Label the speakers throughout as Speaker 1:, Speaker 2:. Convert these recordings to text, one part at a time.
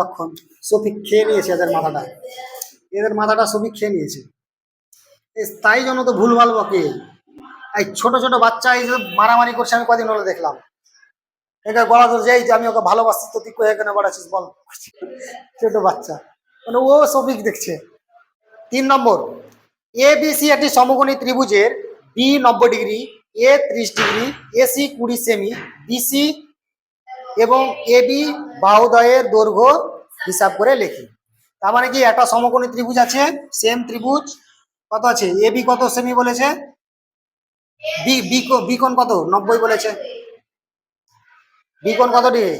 Speaker 1: লক্ষণ। সফিক খেয়ে নিয়েছে এদের মাথাটা। এদের মাথাটা সফিক খেয়ে নিয়েছে। তাই জন্য তো ভুল ভুলভাল বকে। এই ছোট ছোট বাচ্চা এই মারামারি করছে, আমি কদিন হলো দেখলাম। এটা গলা ধরে যাই আমি ওকে ভালোবাসি তো তুই কোথায় এখানে বাড়াচ্ছিস বল? ছোট বাচ্চা। মানে ও সফিক দেখছে। তিন নম্বর এ বিসি একটি সমকোণী ত্রিভুজের বি নব্বই ডিগ্রি এ ত্রিশ ডিগ্রি এসি কুড়ি সেমি বিসি এবং এবি বাহুদয়ের দৈর্ঘ্য হিসাব করে লেখি। তার মানে কি, একটা সমকোণী ত্রিভুজ আছে সেম ত্রিভুজ, কত আছে? এবি কত সেমি বলেছে? বি বি বি কত? নব্বই বলেছে। বি কোণ কত ডিগ্রি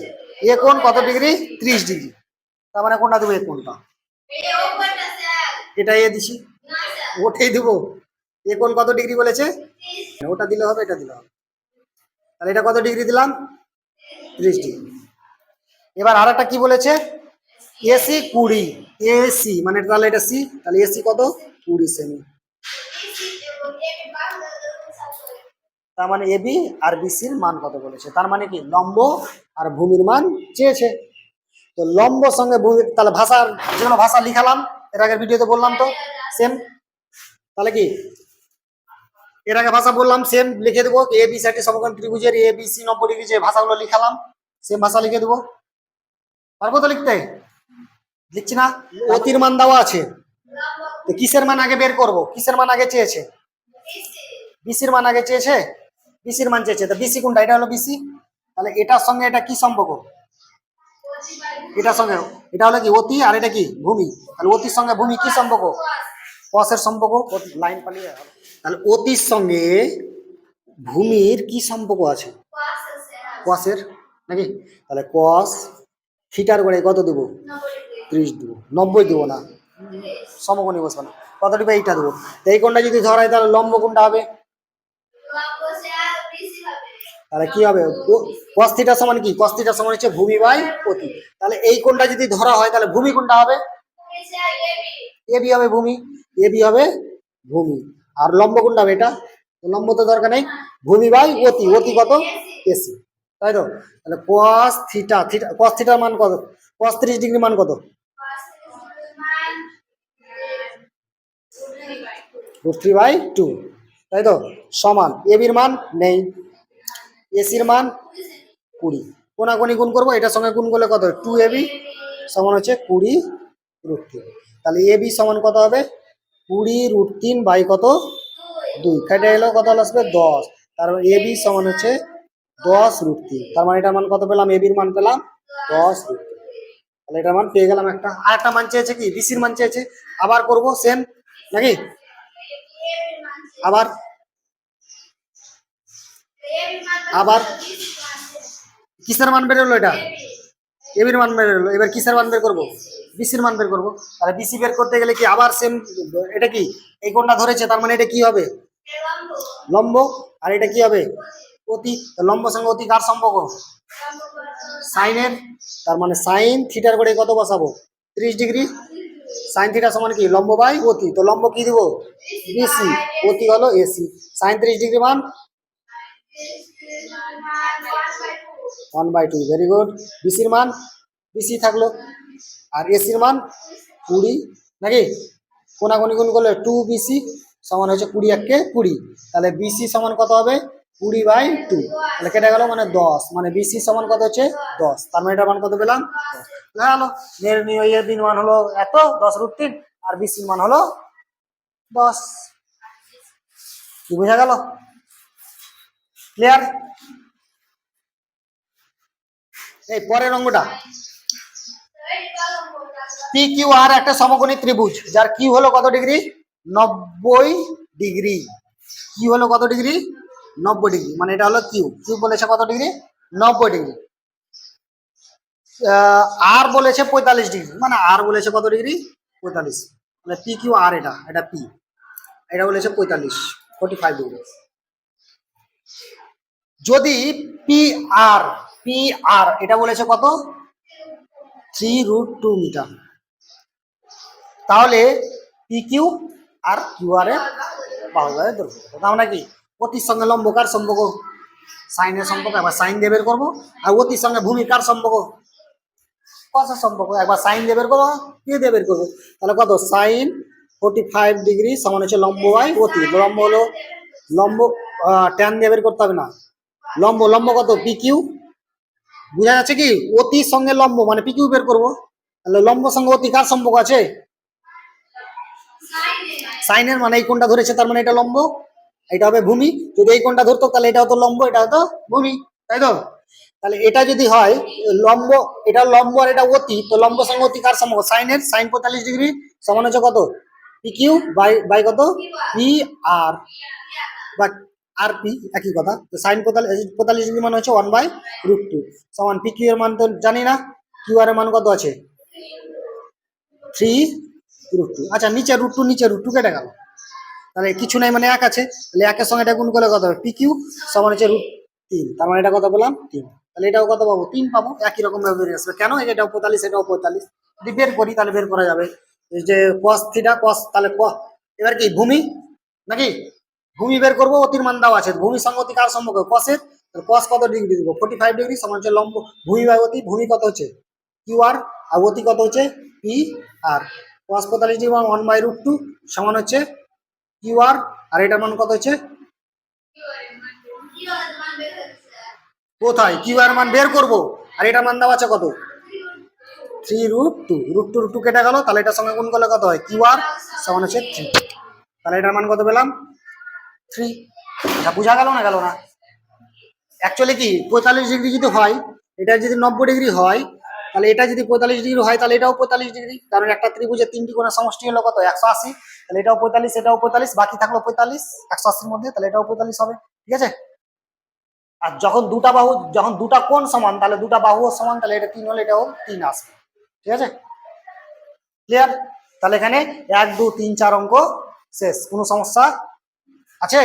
Speaker 1: এ কোণ কত ডিগ্রি ত্রিশ ডিগ্রি তার মানে কোনটা দেবো? এ কোণটা। এটা এ দিছি। ওটাই দেবো। এ কোণ কত ডিগ্রি বলেছে? ওটা দিলে হবে, এটা দিলে হবে। তাহলে এটা কত ডিগ্রি দিলাম? ত্রিশ ডিগ্রি এবার আর একটা কি বলেছে? এসি কুড়ি এসি মানে তাহলে এটা সি তাহলে এসি কত? কুড়ি সেমি তার মানে এবি আর বিসির মান কত বলেছে? তার মানে কি? লম্ব আর ভূমির মান চেয়েছে। তো লম্ব সঙ্গে ভূমি, তাহলে ভাষার যেগুলো ভাষা লিখালাম, এর আগের ভিডিওতে বললাম তো সেম তাহলে কি? এর আগে ভাষা বললাম সেম লিখে দেবো এ বি সাইডে সমকোণ ত্রিভুজের এ বি সি নব্বই ডিগ্রি যে ভাষাগুলো লিখালাম সেম ভাষা লিখে দেবো। পারব তো লিখতে? লিখছি না? অতির মান দেওয়া আছে। তো কিসের মান আগে বের করব? কিসের মান আগে চেয়েছে? বিসির মান আগে চেয়েছে? বিসির মান চেয়েছে। তো বিসি কোনটা? এটা হলো বিসি তাহলে এটার সঙ্গে এটা কি সম্পর্ক? এটার সঙ্গে। এটা হলো কি? অতি, আর এটা কি? ভূমি। তাহলে অতির সঙ্গে ভূমি কি সম্পর্ক? কসের সম্পর্ক। লাইন পালিয়ে। তাহলে অতির সঙ্গে ভূমির কি সম্পর্ক আছে? কসের নাকি? তাহলে কস থিটার করে কত দেবো? ত্রিশ দেবো। নব্বই দেবো না? সমকোণী বসবে না। কত দেবো এইটা দেবো? এই কোণটা যদি ধরাই, তাহলে লম্ব কোনটা হবে? তাহলে কি হবে? কস সমান কি? কস সমান হচ্ছে ভূমি বাই অতি তাহলে এই কোণটা যদি ধরা হয়, তাহলে ভূমি কোনটা হবে? এ বি হবে ভূমি, এ বি হবে ভূমি। আর লম্ব কোনটা হবে এটা? লম্ব তো দরকার নেই। ভূমি বাই অতি। অতি কত? এসি তাই তো? তাহলে কস থিটা থিটা কস থিটার মান কত? কস ত্রিশ ডিগ্রি মান কত? রুট থ্রি বাই টু তাই তো? সমান। এবির মান নেই। এসির মান কুড়ি। কোনাকুনি গুণ করব? এটার সঙ্গে গুণ করলে কত টু এবি সমান হচ্ছে কুড়ি রুট তিন তাহলে এবি সমান কত হবে? কুড়ি রুট তিন বাই কত? দুই। কেটে এলো কত হলো? আসবে দশ। তারপর এবি সমান হচ্ছে দশ রুট তিন। তার মানে এটার মান কত পেলাম? এবির মান পেলাম দশ রুট তাহলে এটার মান পেয়ে গেলাম একটা। আর একটা মান চেয়েছে কি? বিসির মান চেয়েছে। আবার করব সেম নাকি? আবার আবার, কিসের মান বের হলো এটা? এবির মান বের হলো। এবার কিসের মান বের করব? বিসির মান বের করব। তাহলে বিসি বের করতে গেলে কি আবার সেম এটা কি? এই কোণটা ধরেছে, তার মানে এটা কি হবে? লম্ব। আর এটা কি হবে? অতি লম্ব সঙ্গে অতি কার সম্পর্ক? সাইনের। তার মানে সাইন থিটার করে কত বসাবো? ত্রিশ ডিগ্রি। সাইন থিটা সমান কি? লম্ব বাই অতি। তো লম্ব কি দিব? বিসি। অতি হলো এসি। সাইন ত্রিশ ডিগ্রি মান? One by two. Very good. বিসির মান? বিসি থাকল। আর এসির মান কুড়ি, নাকি? কোনাকুনি গুণ করলে টু বিসি সমান হচ্ছে কুড়ি এককে কুড়ি। তাহলে বিসি সমান কত হবে? কুড়ি বাই টু তাহলে কেটে গেল মানে দশ। মানে বিসি সমান কত হচ্ছে? দশ। তার মানে মান কত পেলাম? দিন মান হলো এত, দশ রুট তিন, আর বিসির মান হলো দশ। কি বোঝা গেল? ক্লিয়ার এই পরের অঙ্গটা পি আর একটা সমকোণী ত্রিভুজ, যার কিউ হলো কত ডিগ্রি? নব্বই ডিগ্রি। কিউ হলো কত ডিগ্রি? নব্বই ডিগ্রি মানে এটা হলো কিউ কিউ বলেছে কত ডিগ্রি? নব্বই ডিগ্রি। আর বলেছে পঁয়তাল্লিশ ডিগ্রি মানে আর বলেছে কত ডিগ্রি? পঁয়তাল্লিশ। মানে পি আর এটা এটা পি এটা বলেছে পঁয়তাল্লিশ ফোর্টি ফাইভ ডিগ্রি। যদি পি আর পি আর এটা বলেছে কত? থ্রি রুট টু মিটার তাহলে P Q R Q R এর দৈর্ঘ্য। তার মানে কি? অতির সঙ্গে লম্বকার সম্পর্ক? সাইনের সম্পর্ক আবার সাইন দিয়ে বের করব। আর অতির সঙ্গে ভূমিকার সম্পর্ক? কষের সম্পর্ক। একবার সাইন দিয়ে বের করব কি দিয়ে বের করব। তাহলে কত? সাইন ফোর্টি ফাইভ ডিগ্রি সমান হচ্ছে লম্ব বাই অতি লম্ব হলো লম্ব ট্যান দিয়ে বের করতে হবে না। লম্ব লম্ব কত? পি কিউ বোঝা যাচ্ছে কি? অতির সঙ্গে লম্ব মানে পি কিউ বের করব। তাহলে লম্ব সঙ্গে অতি কার সম্পর্ক আছে? সাইনের মানে এই কোনটা ধরেছে, তার মানে এটা লম্ব, এটা হবে ভূমি। যদি এই কোনটা ধরতো, তাহলে এটা হতো লম্ব, এটা হতো ভূমি। তাই তো? তাহলে এটা যদি হয়, লম্ব, এটা লম্ব আর এটা অতি, তো লম্ব সঙ্গে অতি কার সম্পর্ক সাইনের, সাইন পঁয়তাল্লিশ ডিগ্রি সমান হচ্ছে কত? পি কিউ বাই বাই কত? পি আর বা আর পি একই কথা। তো সাইন পঁয়তাল্লিশ ডিগ্রি মানে হচ্ছে ওয়ান বাই রুট টু সমান পি কিউ এর মান তো জানি না। কিউ আর এর মান কত আছে? Three root. টু আচ্ছা নিচে রুট টু নিচে রুট টু কেটে গেল। তাহলে কিছু নাই মানে এক আছে। তাহলে একের সঙ্গে এটা গুণ করলে কত হবে? পি কিউ সমান হচ্ছে রুট তিন। তার মানে এটা কত বললাম তিন। তাহলে এটাও কত পাবো? তিন পাবো। একই রকম ভাবে বেরিয়ে আসবে। কেন? এটাও পঁয়তাল্লিশ এটাও পঁয়তাল্লিশ। যদি বের করি, তাহলে বের করা যাবে। যে কস থিটা কস তাহলে ক? এবার কি, ভূমি? নাকি? ভূমি বের করব, অতির মান দেওয়া আছে। ভূমি সঙ্গতি কার সম্পর্ক? কসের কস কত ডিগ্রি দিব? ফোর্টি ফাইভ ডিগ্রি সমান হচ্ছে লম্ব। ভূমি বাই অতি, ভূমি কত হচ্ছে? কিউ আর আর অতি কত হচ্ছে? পি আর কস পঁয়তাল্লিশ degree one by root two, সমান হচ্ছে কিউ আর আর এটার মান কত হচ্ছে? কোথায়? কিউ আর মান বের করব। আর এটার মান দেওয়া আছে কত? Three root two. Root two root two কেটে গেল, তাহলে এটার সঙ্গে গুণ করলে কত হয়? কিউ আর সমান হচ্ছে থ্রি। তাহলে এটার মান কত পেলাম? থ্রি। এটা বোঝা গেল না গেল না? অ্যাকচুয়ালি কি? পঁয়তাল্লিশ ডিগ্রি যদি হয়, এটা যদি নব্বই ডিগ্রি হয় তাহলে এটা যদি পঁয়তাল্লিশ ডিগ্রি হয়, তাহলে এটাও পঁয়তাল্লিশ ডিগ্রি কারণ একটা ত্রিভুজের তিনটি কোণের সমষ্টি হলো কত? একশো আশি। তাহলে এটাও পঁয়তাল্লিশ এটাও পঁয়তাল্লিশ, বাকি থাকল পঁয়তাল্লিশ, একশো আশির মধ্যে, তাহলে এটাও পঁয়তাল্লিশ হবে। ঠিক আছে? আর যখন দুটা বাহু, যখন দুটা কোণ সমান, তাহলে দুটা বাহু সমান, তাহলে এটা তিন হলে এটাও তিন আসবে। ঠিক আছে? ক্লিয়ার তাহলে এখানে এক, দু, তিন, চার অঙ্ক শেষ। কোনো সমস্যা আছে?